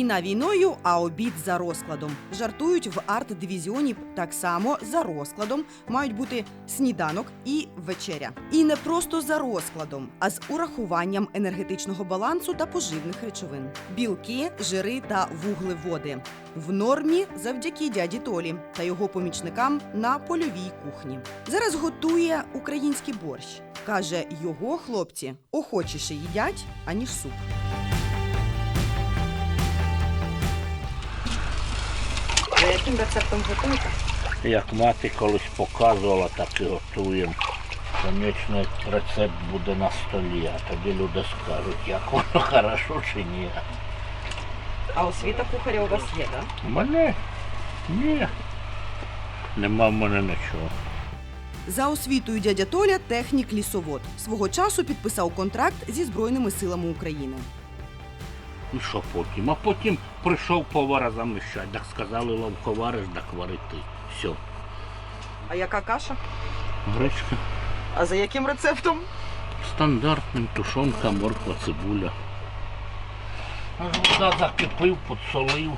Війна війною, а обід за розкладом. Жартують в арт-дивізіоні так само за розкладом. Мають бути сніданок і вечеря. І не просто за розкладом, а з урахуванням енергетичного балансу та поживних речовин. Білки, жири та вуглеводи. В нормі завдяки дяді Толі та його помічникам на польовій кухні. Зараз готує український борщ. Каже, його хлопці охочіше їдять, аніж суп. За яким рецептом готуєте? Як мати колись показувала, так і готуємо. Конечний рецепт буде на столі, а тоді люди скажуть, як воно хорошо чи ні. А освіта кухаря у вас є, так? У мене ні. Нема в мене нічого. За освітою дядя Толя технік лісовод. Свого часу підписав контракт зі Збройними силами України. І що потім? А потім прийшов повара заміщати, так сказали, ловковариш, так варити. Все. А яка каша? Гречка. А за яким рецептом? Стандартним тушонка, морква, цибуля. Аж вода закипив, підсолив.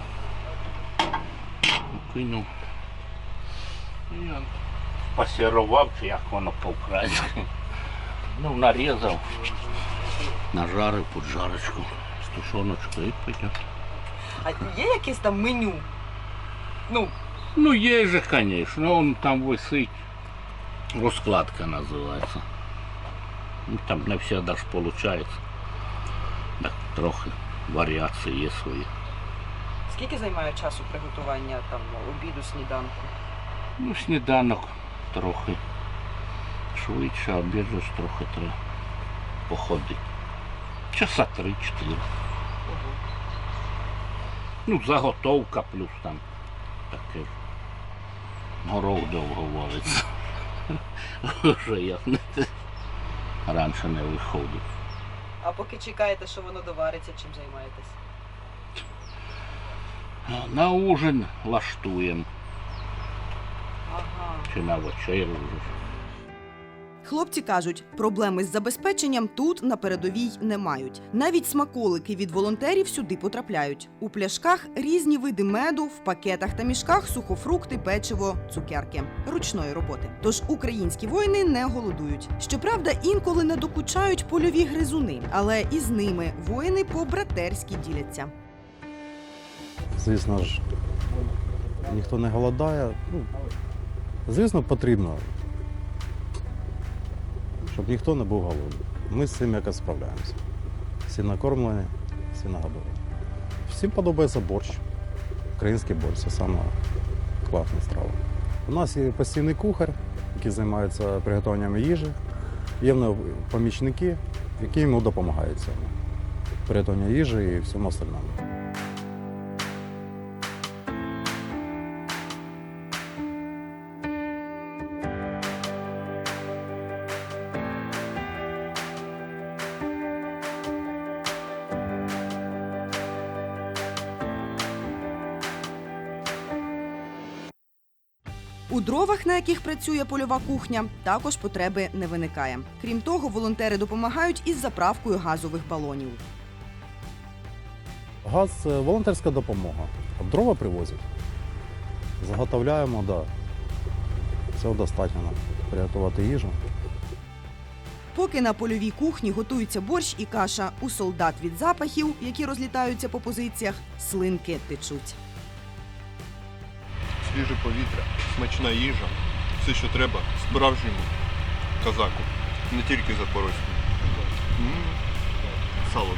Кинув. І я пасірував, чи як воно по-українськи. Ну, нарізав, нажарив під жарочку з тушоночкою і потім. А є якесь там меню? Ну, Ну, є же, звісно, он там висить. Розкладка називається. Ну, Там не завжди ж виходить. Так трохи варіації є свої. скільки займає часу приготування там обіду, сніданку? Ну, сніданок трохи швидше, обід же ж трохи треба походити. Часа три-чотири. Ну, заготовка плюс там таке. Горох довго вариться. Вже як. Раніше не виходить. А поки чекаєте, що воно довариться, чим займаєтесь? На ужин лаштуємо. Ага. Чи на вечерю вже. Хлопці кажуть, проблеми з забезпеченням тут на передовій не мають. Навіть смаколики від волонтерів сюди потрапляють. У пляшках різні види меду, в пакетах та мішках сухофрукти, печиво, цукерки ручної роботи. Тож українські воїни не голодують. Щоправда, інколи не докучають польові гризуни, але і з ними воїни по-братерськи діляться. Звісно ж, ніхто не голодає. Ну, звісно, потрібно, щоб ніхто не був голодний. Ми з цим якось справляємося. Всі накормлені, всі нагодовані. Всім подобається борщ. Український борщ це саме класна страва. У нас є постійний кухар, який займається приготуванням їжі. Є в нього помічники, які йому допомагають цьому. Приготування їжі і всьому остальному. У дровах, на яких працює польова кухня, також потреби не виникає. Крім того, волонтери допомагають із заправкою газових балонів. Газ волонтерська допомога. Дрова привозять. Заготовляємо, да. Цього достатньо нам приготувати їжу. Поки на польовій кухні готується борщ і каша, у солдат від запахів, які розлітаються по позиціях, слинки течуть. Свіже повітря, смачна їжа, все, що треба справжньому казаку, не тільки запорозькому. Сало.